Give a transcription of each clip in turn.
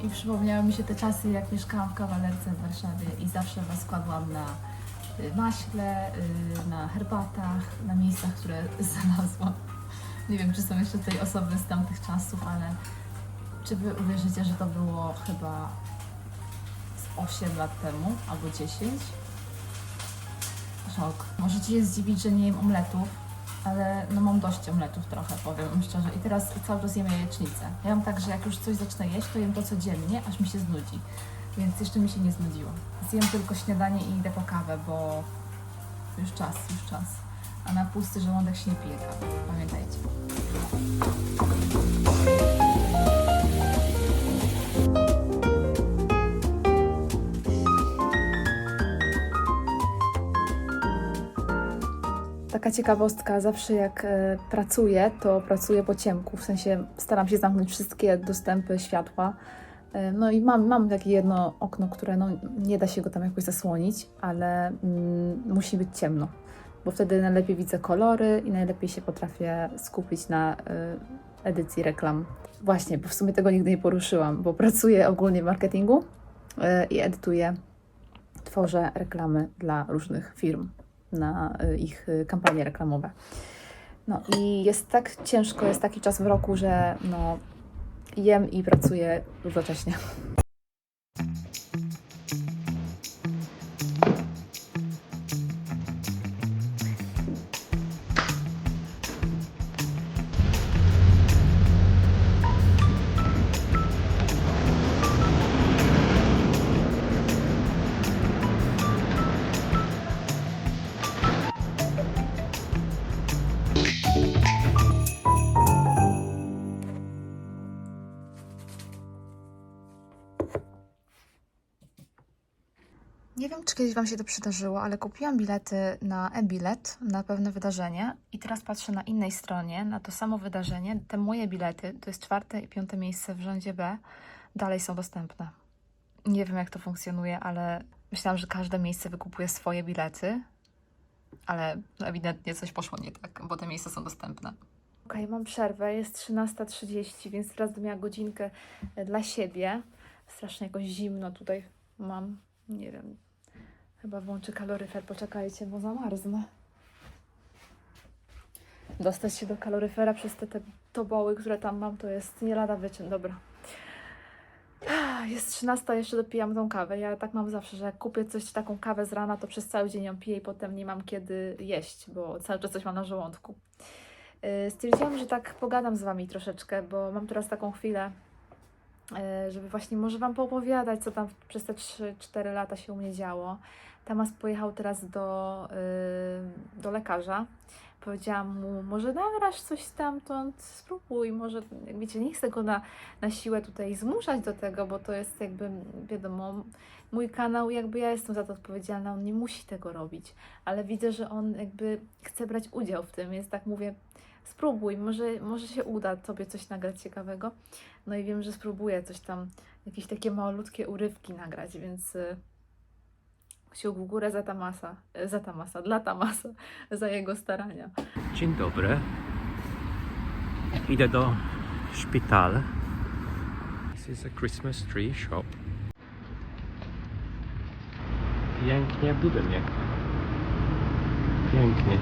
i przypomniały mi się te czasy, jak mieszkałam w kawalerce w Warszawie i zawsze Was kładłam na y, maśle, y, na herbatach, na miejscach, które znalazłam. Nie wiem, czy są jeszcze tej osoby z tamtych czasów, ale czy Wy uwierzycie, że to było chyba z 8 lat temu albo 10? Szok. Możecie się zdziwić, że nie jem omletów, ale no mam dość omletów trochę, powiem szczerze. I teraz cały czas jem jajecznicę. Ja mam tak, że jak już coś zacznę jeść, to jem to codziennie, aż mi się znudzi. Więc jeszcze mi się nie znudziło. Zjem tylko śniadanie i idę po kawę, bo już czas, już czas. A na pusty żołądek się nie pije kawy. Pamiętajcie. Taka ciekawostka, zawsze jak e, pracuję, to pracuję po ciemku, w sensie staram się zamknąć wszystkie dostępy światła. E, no i mam, mam takie jedno okno, które no, nie da się go tam jakoś zasłonić, ale mm, musi być ciemno, bo wtedy najlepiej widzę kolory i najlepiej się potrafię skupić na e, edycji reklam. Właśnie, bo w sumie tego nigdy nie poruszyłam, bo pracuję ogólnie w marketingu i edytuję, tworzę reklamy dla różnych firm na y, ich y, kampanie reklamowe. No i jest tak ciężko, jest taki czas w roku, że no, jem i pracuję równocześnie. Czy kiedyś Wam się to przydarzyło, ale kupiłam bilety na e-bilet na pewne wydarzenie i teraz patrzę na innej stronie, na to samo wydarzenie. Te moje bilety, to jest czwarte i piąte miejsce w rządzie B, dalej są dostępne. Nie wiem, jak to funkcjonuje, ale myślałam, że każde miejsce wykupuje swoje bilety, ale ewidentnie coś poszło nie tak, bo te miejsca są dostępne. Okej, mam przerwę, jest 13.30, więc teraz będę miała godzinkę e, dla siebie. Strasznie jakoś zimno tutaj mam. Nie wiem. Chyba włączę kaloryfer. Poczekajcie, bo zamarznę. Dostać się do kaloryfera przez te, te toboły, które tam mam, to jest nie lada wyczyn. Dobra. Ah, Jest 13, jeszcze dopijam tą kawę. Ja tak mam zawsze, że jak kupię coś, taką kawę z rana, to przez cały dzień ją piję i potem nie mam kiedy jeść, bo cały czas coś mam na żołądku. Yy, Stwierdziłam, że tak pogadam z Wami troszeczkę, bo mam teraz taką chwilę, e, żeby właśnie może Wam poopowiadać, co tam przez te 3-4 lata się u mnie działo. Tamas pojechał teraz do, y, do lekarza. Powiedziałam mu, może nagrasz coś stamtąd, spróbuj, może, wiecie, nie chcę go na, na siłę tutaj zmuszać do tego, bo to jest jakby, wiadomo, mój kanał, jakby ja jestem za to odpowiedzialna, on nie musi tego robić, ale widzę, że on jakby chce brać udział w tym, więc tak mówię, spróbuj, może, może się uda Tobie coś nagrać ciekawego. No i wiem, że spróbuję coś tam, jakieś takie malutkie urywki nagrać, więc y, kciuk w górę za Tamasa, y, za Tamasa, dla Tamasa, za jego starania. Dzień dobry. Idę do szpitala. This is a Christmas tree shop. Pięknie budynek. Pięknie.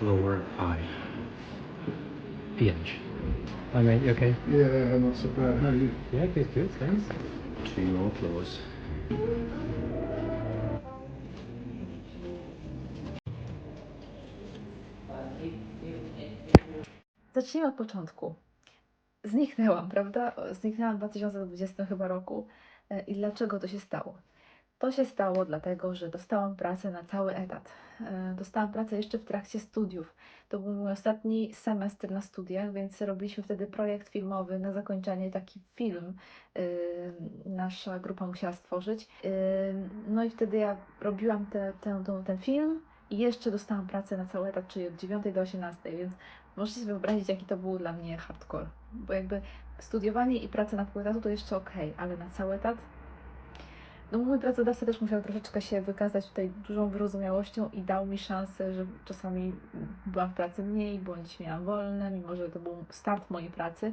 Floor 5. Pięć. Hi mate, you okay? Yeah, not so bad. How are you? Yeah, good, good, thanks. Two more floors. Zacznijmy od początku. Zniknęłam, prawda? Zniknęłam w 2020 chyba roku. E, I dlaczego to się stało? To się stało dlatego, że dostałam pracę na cały etat. E, Dostałam pracę jeszcze w trakcie studiów. To był mój ostatni semestr na studiach, więc robiliśmy wtedy projekt filmowy na zakończenie, taki film y, nasza grupa musiała stworzyć. Y, No i wtedy ja robiłam te, tą- ten film i jeszcze dostałam pracę na cały etat, czyli od 9 do 18, więc Możecie sobie wyobrazić, jaki to był dla mnie hardcore. Bo jakby studiowanie i praca na pół etatu to jeszcze okej, ale na cały etat no mój pracodawca też musiał troszeczkę się wykazać tutaj dużą wyrozumiałością i dał mi szansę, że czasami byłam w pracy mniej, bądź miałam wolne, mimo że to był start mojej pracy,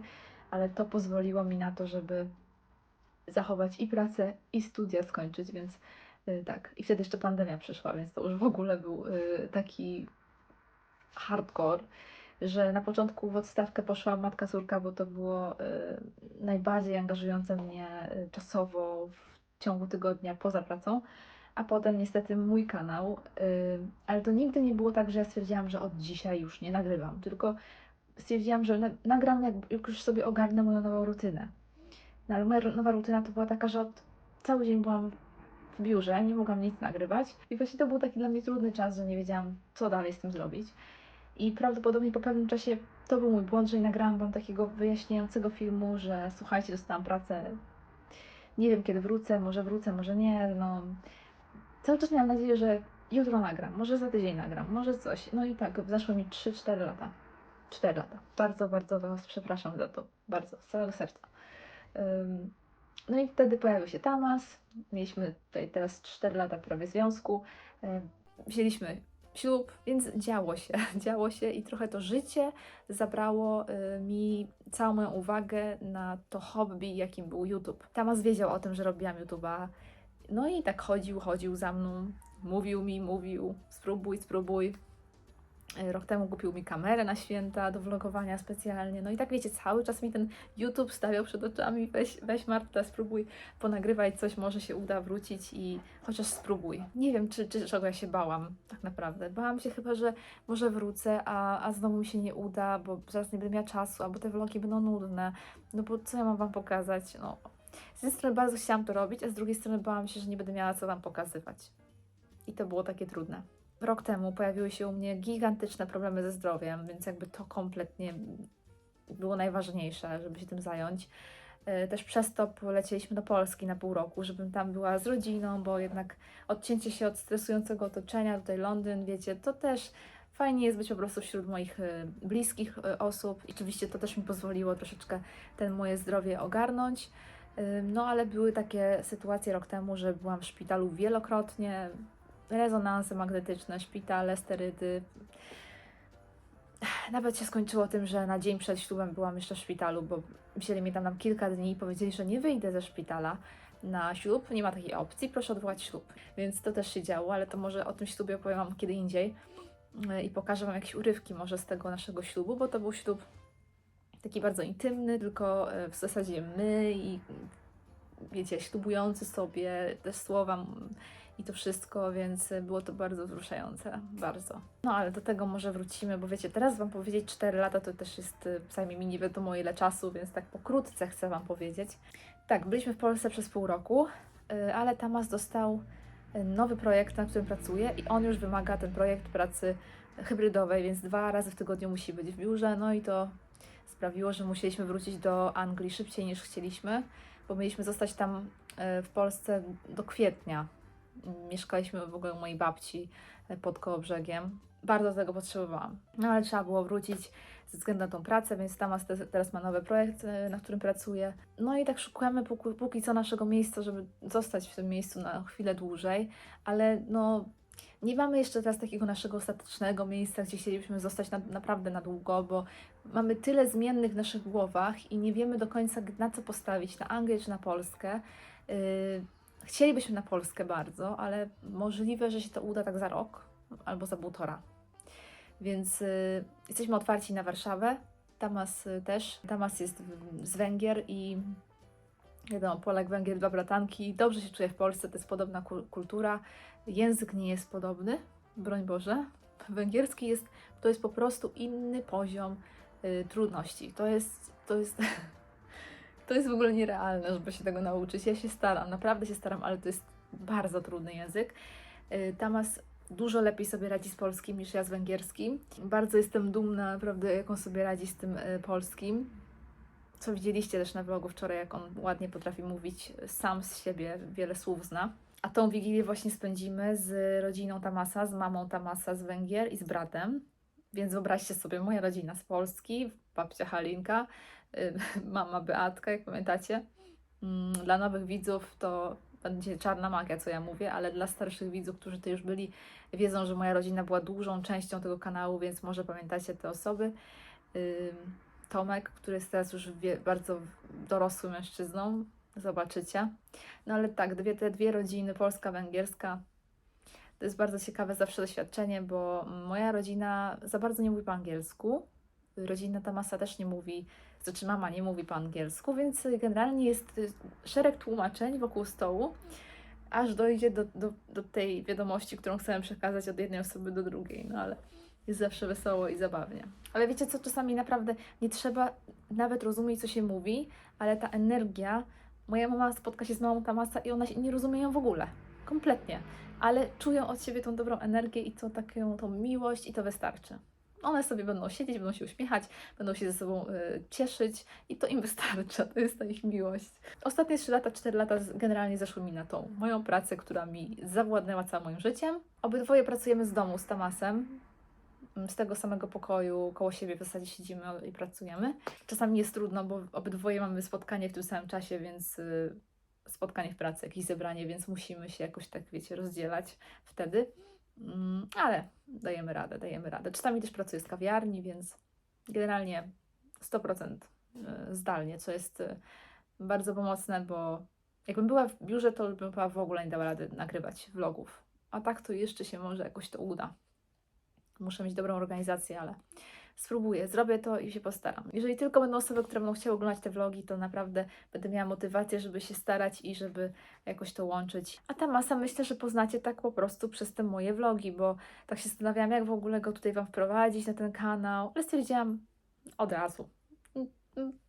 ale to pozwoliło mi na to, żeby zachować i pracę, i studia skończyć, więc y, tak. I wtedy jeszcze pandemia przyszła, więc to już w ogóle był y, taki hardcore, że na początku w odstawkę poszła matka córka, bo to było y, najbardziej angażujące mnie czasowo w ciągu tygodnia poza pracą, a potem niestety mój kanał, y, ale to nigdy nie było tak, że ja stwierdziłam, że od dzisiaj już nie nagrywam, tylko stwierdziłam, że na, nagram jak, już sobie ogarnę moją nową rutynę. No ale moja nowa rutyna to była taka, że od cały dzień byłam w biurze, nie mogłam nic nagrywać i właśnie to był taki dla mnie trudny czas, że nie wiedziałam, co dalej z tym zrobić. I prawdopodobnie po pewnym czasie to był mój błąd, że nie nagrałam Wam takiego wyjaśniającego filmu, że słuchajcie, dostałam pracę, nie wiem kiedy wrócę, może wrócę, może nie, no. Cały czas miałam nadzieję, że jutro nagram, może za tydzień nagram, może coś. No i tak, zeszło mi 3-4 lata. 4 lata. Bardzo, bardzo Was przepraszam za to. Bardzo, z całego serca. Ym, No i wtedy pojawił się Tamas. Mieliśmy tutaj teraz 4 lata prawie związku. Ym, Wzięliśmy ślub, więc działo się, działo się i trochę to życie zabrało y, mi całą moją uwagę na to hobby, jakim był YouTube. Tamas wiedział o tym, że robiłam YouTube'a, no i tak chodził, chodził za mną, mówił mi, mówił, spróbuj, spróbuj. Y, Rok temu kupił mi kamerę na święta do vlogowania specjalnie. No i tak wiecie, cały czas mi ten YouTube stawiał przed oczami. Weź, weź Marta, spróbuj ponagrywać coś, może się uda wrócić i chociaż spróbuj. Nie wiem, czy, czy czego ja się bałam tak naprawdę. Bałam się chyba, że może wrócę, a, a znowu mi się nie uda, bo zaraz nie będę miała czasu, albo te vlogi będą nudne. No bo co ja mam Wam pokazać? No. Z jednej strony bardzo chciałam to robić, a z drugiej strony bałam się, że nie będę miała co Wam pokazywać. I to było takie trudne. Rok temu pojawiły się u mnie gigantyczne problemy ze zdrowiem, więc jakby to kompletnie było najważniejsze, żeby się tym zająć. E, Też przez to polecieliśmy do Polski na pół roku, żebym tam była z rodziną, bo jednak odcięcie się od stresującego otoczenia, tutaj Londyn, wiecie, to też fajnie jest być po prostu wśród moich e, bliskich e, osób. I oczywiście to też mi pozwoliło troszeczkę ten moje zdrowie ogarnąć. No ale były takie sytuacje rok temu, że byłam w szpitalu wielokrotnie, rezonanse magnetyczne, szpitale, sterydy. Nawet się skończyło tym, że na dzień przed ślubem byłam jeszcze w szpitalu, bo wzięli mnie tam na kilka dni i powiedzieli, że nie wyjdę ze szpitala na ślub, nie ma takiej opcji, proszę odwołać ślub. Więc to też się działo, ale to może o tym ślubie opowiem Wam kiedy indziej yy, i pokażę Wam jakieś urywki może z tego naszego ślubu, bo to był ślub taki bardzo intymny, tylko yy, w zasadzie my i wiecie, ślubujący sobie te słowa i to wszystko, więc było to bardzo wzruszające, bardzo. No ale do tego może wrócimy, bo wiecie, teraz Wam powiedzieć 4 lata to też jest, y, zajmie mi nie wiadomo ile czasu, więc tak pokrótce chcę Wam powiedzieć. Tak, byliśmy w Polsce przez pół roku, y, ale Tamas dostał y, nowy projekt, na którym pracuje i on już wymaga ten projekt pracy hybrydowej, więc dwa razy w tygodniu musi być w biurze, no i to sprawiło, że musieliśmy wrócić do Anglii szybciej niż chcieliśmy, bo mieliśmy zostać tam w Polsce do kwietnia. Mieszkaliśmy w ogóle u mojej babci y, pod Kołobrzegiem. Bardzo tego potrzebowałam. No ale trzeba było wrócić ze względu na tą pracę, więc Tamas te, teraz ma nowy projekt, y, na którym pracuje. No i tak szukamy póki, póki co naszego miejsca, żeby zostać w tym miejscu na chwilę dłużej, ale no nie mamy jeszcze teraz takiego naszego ostatecznego miejsca, gdzie chcielibyśmy zostać na, naprawdę na długo, bo mamy tyle zmiennych w naszych głowach i nie wiemy do końca, na co postawić, na Anglię czy na Polskę. Yy, chcielibyśmy na Polskę bardzo, ale możliwe, że się to uda tak za rok albo za półtora. Więc yy, jesteśmy otwarci na Warszawę. Tamas yy, też. Tamas jest w- z Węgier i wiadomo, Polak, Węgier, dwa bratanki. Dobrze się czuje w Polsce, to jest podobna kul- kultura. Język nie jest podobny, broń Boże. Węgierski jest, to jest po prostu inny poziom y, trudności. To jest, to jest, to jest w ogóle nierealne, żeby się tego nauczyć. Ja się staram, naprawdę się staram, ale to jest bardzo trudny język. Y, Tamas dużo lepiej sobie radzi z polskim niż ja z węgierskim. Bardzo jestem dumna, naprawdę, jak on sobie radzi z tym y, polskim. Co widzieliście też na vlogu wczoraj, jak on ładnie potrafi mówić sam z siebie, wiele słów zna. A tą wigilię właśnie spędzimy z rodziną Tamasa, z mamą Tamasa z Węgier i z bratem. Więc wyobraźcie sobie, moja rodzina z Polski, babcia Halinka, mama Beatka, jak pamiętacie. Mm, Dla nowych widzów to będzie czarna magia, co ja mówię, ale dla starszych widzów, którzy tu już byli, wiedzą, że moja rodzina była dużą częścią tego kanału, więc może pamiętacie te osoby. Tomek, który jest teraz już bardzo dorosłym mężczyzną, zobaczycie. No ale tak, dwie, te dwie rodziny, polska, węgierska, to jest bardzo ciekawe zawsze doświadczenie, bo moja rodzina za bardzo nie mówi po angielsku. Rodzina Tamasa też nie mówi, znaczy mama nie mówi po angielsku, więc generalnie jest y, szereg tłumaczeń wokół stołu, aż dojdzie do, do, do tej wiadomości, którą chcemy przekazać od jednej osoby do drugiej. No ale jest zawsze wesoło i zabawnie. Ale wiecie co, czasami naprawdę nie trzeba nawet rozumieć, co się mówi, ale ta energia, moja mama spotka się z mamą Tamasa i ona się nie rozumie ją w ogóle. Kompletnie. Ale czują od siebie tą dobrą energię i to taką tą miłość i to wystarczy. One sobie będą siedzieć, będą się uśmiechać, będą się ze sobą y, cieszyć i to im wystarcza, to jest ta ich miłość. Ostatnie 3 lata, 4 lata generalnie zeszły mi na tą moją pracę, która mi zawładnęła całym moim życiem. Obydwoje pracujemy z domu z Tamasem, z tego samego pokoju, koło siebie w zasadzie siedzimy i pracujemy. Czasami jest trudno, bo obydwoje mamy spotkanie w tym samym czasie, więc y, spotkanie w pracy, jakieś zebranie, więc musimy się jakoś tak, wiecie, rozdzielać wtedy. Mm, ale dajemy radę, dajemy radę. Czasami też pracuję z kawiarni, więc generalnie 100% y, zdalnie, co jest y, bardzo pomocne, bo jakbym była w biurze, to bym chyba w ogóle nie dała rady nagrywać vlogów. A tak to jeszcze się może jakoś to uda. Muszę mieć dobrą organizację, ale spróbuję, zrobię to i się postaram. Jeżeli tylko będą osoby, które będą chciały oglądać te vlogi, to naprawdę będę miała motywację, żeby się starać i żeby jakoś to łączyć. A ta masa myślę, że poznacie tak po prostu przez te moje vlogi, bo tak się zastanawiałam, jak w ogóle go tutaj Wam wprowadzić na ten kanał, ale stwierdziłam od razu.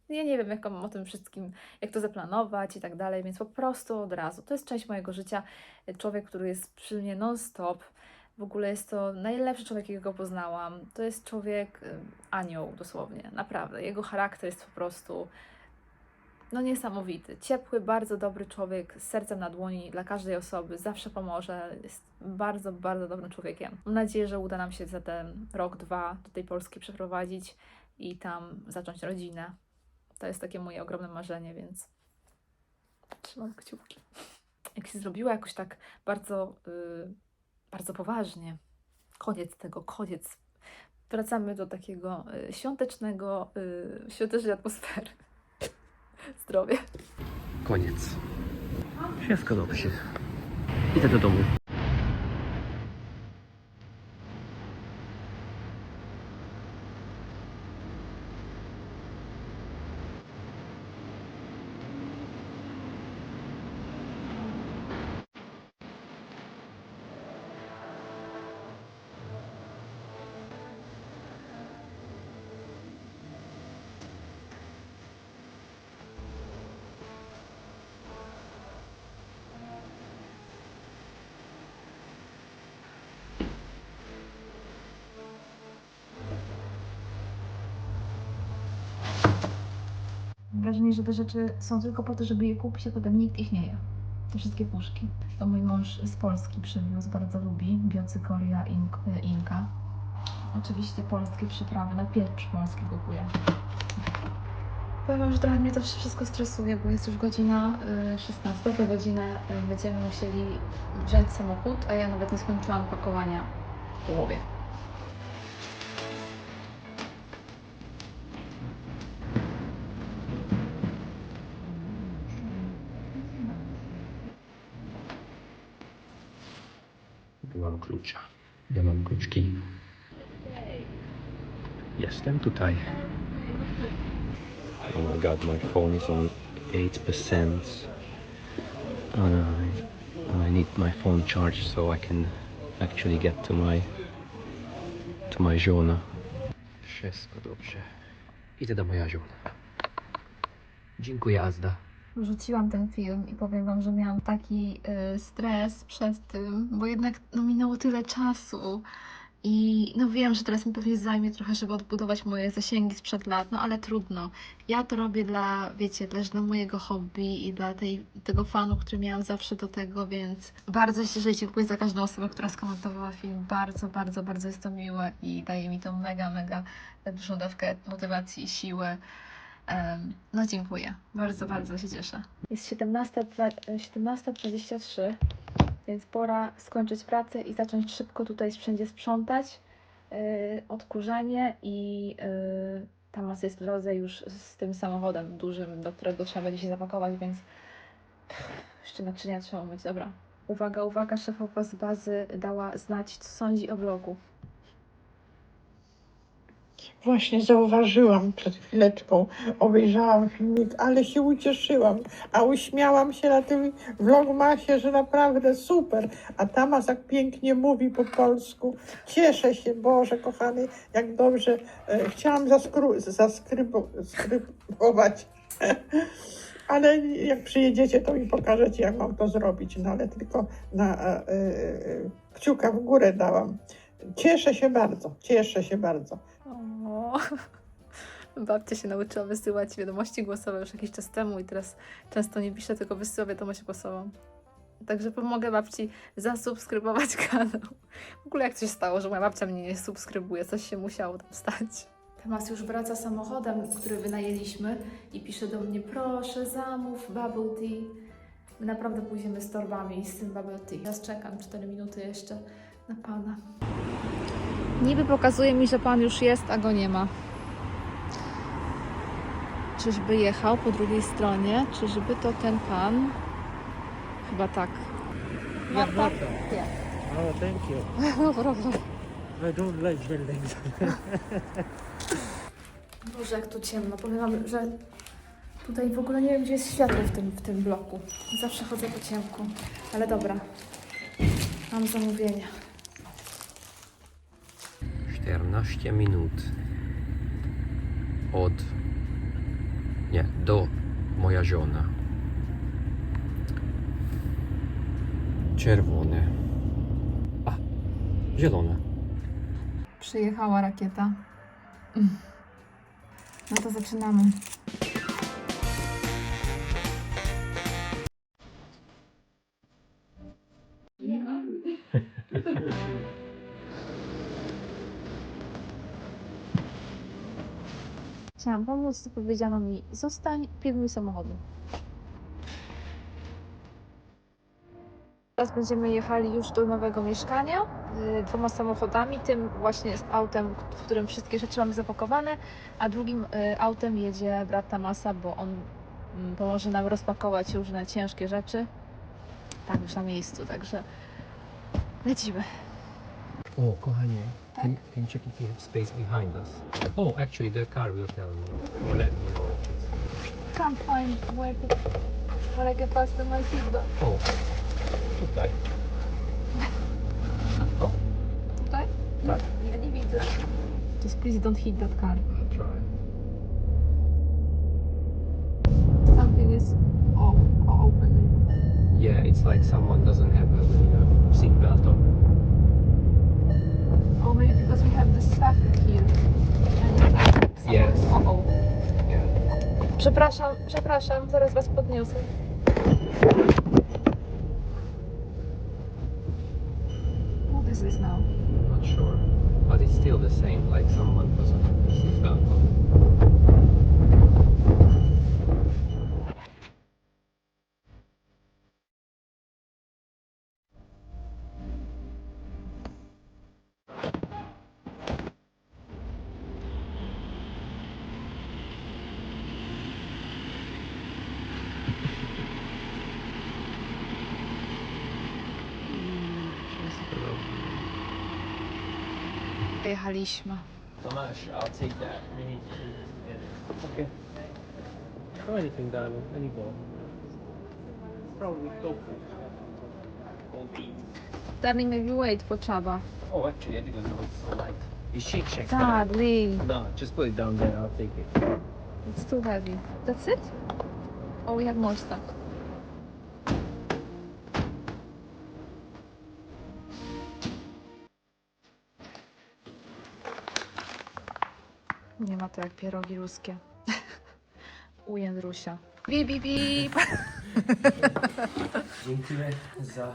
Ja nie wiem, jak mam o tym wszystkim, jak to zaplanować i tak dalej, więc po prostu od razu. To jest część mojego życia. Człowiek, który jest przy mnie non-stop, w ogóle jest to najlepszy człowiek, jakiego poznałam. To jest człowiek, y, anioł dosłownie, naprawdę. Jego charakter jest po prostu no niesamowity. Ciepły, bardzo dobry człowiek z sercem na dłoni dla każdej osoby, zawsze pomoże. Jest bardzo, bardzo dobrym człowiekiem. Mam nadzieję, że uda nam się za ten rok, dwa do tej Polski przeprowadzić i tam zacząć rodzinę. To jest takie moje ogromne marzenie, więc trzymam kciuki. Jak się zrobiła jakoś tak bardzo, y, bardzo poważnie, koniec tego, koniec. Wracamy do takiego y, świątecznego, y, świątecznej atmosfery. Zdrowie. Koniec. Wszystko dobrze. Idę do domu. Wrażenie, że te rzeczy są tylko po to, żeby je kupić, a potem nikt ich nie je. Te wszystkie puszki. To mój mąż z Polski przywiózł, bardzo lubi. Biocykoria ink- inka. Oczywiście polskie przyprawy, na pieprz polski kupuje. Powiem że trochę mnie to wszystko stresuje, bo jest już godzina y, 16, za godzinę y, będziemy musieli wziąć samochód, a ja nawet nie skończyłam pakowania w połowie. Klucza. Ja mam kluczki. Jestem tutaj. Oh my god, my phone is on 8%. And I, I need my phone charged so I can actually get to my to my żona. Wszystko dobrze. Idę do moja żona. Dziękuję, Azda. Wrzuciłam ten film i powiem Wam, że miałam taki y, stres przez tym, bo jednak no, minęło tyle czasu I no wiem, że teraz mi pewnie zajmie trochę, żeby odbudować moje zasięgi sprzed lat, no ale trudno. Ja to robię dla, wiecie, też dla mojego hobby i dla tej, tego fanu, który miałam zawsze do tego, więc bardzo się dziękuję za każdą osobę, która skomentowała film. Bardzo, bardzo, bardzo jest to miłe i daje mi to mega, mega dużą dawkę motywacji i siły. No dziękuję. Bardzo, bardzo się cieszę. Jest 17, 17.23, więc pora skończyć pracę i zacząć szybko tutaj wszędzie sprzątać. Yy, odkurzanie i yy, Tamas jest w drodze już z tym samochodem dużym, do którego trzeba będzie się zapakować, więc jeszcze naczynia trzeba umyć. Dobra. Uwaga, uwaga, szefowa z bazy dała znać, co sądzi o vlogu. Właśnie zauważyłam przed chwileczką, obejrzałam filmik, ale się ucieszyłam, a uśmiałam się na tym vlogmasie, że naprawdę super. A Tamas jak pięknie mówi po polsku. Cieszę się, Boże kochany, jak dobrze. E, chciałam zaskru, zaskrybo, skrybować. Ale jak przyjedziecie, to mi pokażecie, jak mam to zrobić. No ale tylko na e, e, kciuka w górę dałam. Cieszę się bardzo, cieszę się bardzo. O, babcia się nauczyła wysyłać wiadomości głosowe już jakiś czas temu i teraz często nie pisze, tylko wysyła wiadomość głosową. Także pomogę babci zasubskrybować kanał. W ogóle jak się stało, że moja babcia mnie nie subskrybuje, coś się musiało tam stać. Temas już wraca samochodem, który wynajęliśmy i pisze do mnie, proszę zamów bubble tea. My naprawdę pójdziemy z torbami z tym bubble tea. Teraz czekam 4 minuty jeszcze na pana. Niby pokazuje mi, że pan już jest, a go nie ma. Czyżby jechał po drugiej stronie? Czyżby to ten pan? Chyba tak. Marta? Oh, thank you. No problem. I don't like buildings. Boże, jak tu ciemno. Powiem wam, że tutaj w ogóle nie wiem, gdzie jest światło w tym, w tym bloku. Zawsze chodzę po ciemku. Ale dobra. Mam zamówienie. 14 minut od nie, do moja żona. Czerwone. A, zielone. Przyjechała rakieta. Mm. No to zaczynamy. Chciałam pomóc, to powiedziano mi, zostań, pilnuj samochodu. Teraz będziemy jechali już do nowego mieszkania y, dwoma samochodami, tym właśnie z autem, w którym wszystkie rzeczy mamy zapakowane, a drugim y, autem jedzie brat Tamasa, bo on mm, pomoże nam rozpakować różne ciężkie rzeczy. Tam już na miejscu, także lecimy. O, kochanie, can, can you check if we have space behind us? Oh, actually the car will tell me. Or let me know. Can't find where to, where I can fasten my seatbelt. O, tutaj. Tutaj? Tak. Ja nie widzę. Just please don't hit that car. I'll try. Something is oh, open. Yeah, it's like someone doesn't have a seatbelt on. Maybe because we have the stack here. And Yes. Oh, oh. Yeah. Przepraszam, przepraszam, zaraz was podniosę. What is this now? Not sure. But it's still the same, like someone doesn't have the seatbelt on. Wyjechaliśmy. Tomasz, I'll take that. Okay. Throw anything, darling. Any ball. Probably tofu. Gold beans. Darling, maybe wait for Chaba. Oh, actually, I didn't know it's so light. You shake, shake. Darling, No, just put it down there. I'll take it. it's too heavy. That's it? Oh, we have more stuff. Nie ma to jak pierogi ruskie. U Jędrusia. Bip, bip, bip. Dziękuję za e,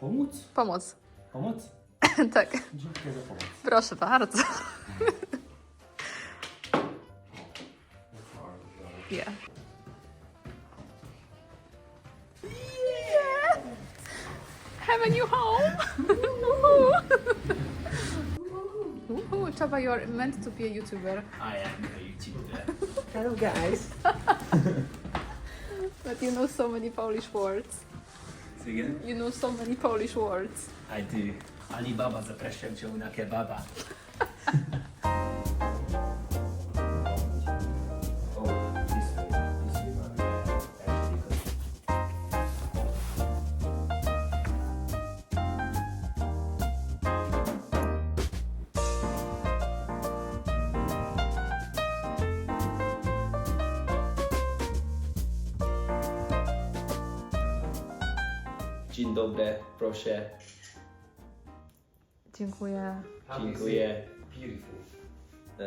pomóc. Pomoc. Pomoc? tak, Dziękuję za pomoc. proszę bardzo. Yeah. Woohoo. Chaba, you're meant to be a YouTuber, I am a YouTuber. Hello guys. but you know so many Polish words. Say again? You know so many Polish words. I do. Alibaba zapraszam cię na kebaba. Proszę. Dziękuję. Dziękuję. Beautiful. Uh,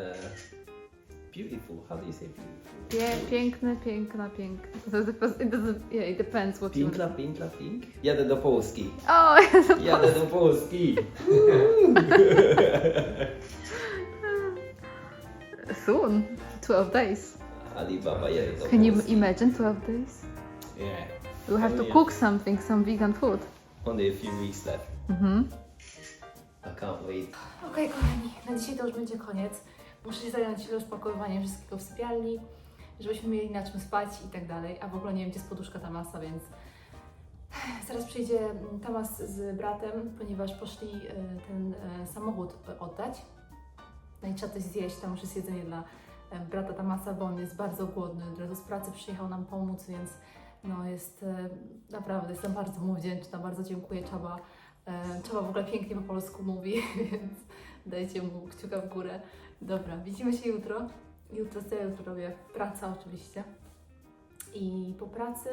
beautiful. How do you say beautiful? Pie, piękny, piękna, piękna. It depends, it doesn't, yeah, it depends what you Piękna, piękna, pink? Jadę do Polski. O, Jadę do Polski. soon. 12 days. Alibaba jadę do Can you Polski. imagine 12 days? Yeah. You have to Oh, yeah. cook something, some vegan food. Only a few weeks left. Mhm. I can't wait. Okej, kochani, na dzisiaj to już będzie koniec. Muszę się zająć rozpakowywaniem wszystkiego w sypialni, żebyśmy mieli na czym spać i tak dalej. A w ogóle nie wiem, gdzie jest poduszka Tamasa, więc zaraz przyjdzie Tamas z bratem, ponieważ poszli y, ten y, samochód oddać. No i trzeba coś zjeść, tam już jest jedzenie dla y, brata Tamasa, bo on jest bardzo głodny. Od razu z pracy przyjechał nam pomóc, więc no jest y, naprawdę, jestem bardzo mu wdzięczna, bardzo dziękuję Czaba. E, Czaba w ogóle pięknie po polsku mówi, więc dajcie mu kciuka w górę. Dobra, widzimy się jutro. Jutro co ja jutro robię? Praca oczywiście. I po pracy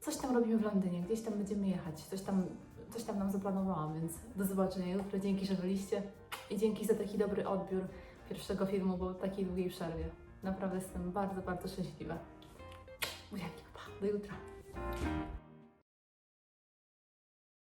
coś tam robimy w Londynie, gdzieś tam będziemy jechać, coś tam, coś tam nam zaplanowałam, więc do zobaczenia jutro. Dzięki, że byliście i dzięki za taki dobry odbiór pierwszego filmu po takiej długiej przerwie. Naprawdę jestem bardzo, bardzo szczęśliwa. Buziaki, 너 이거 들어.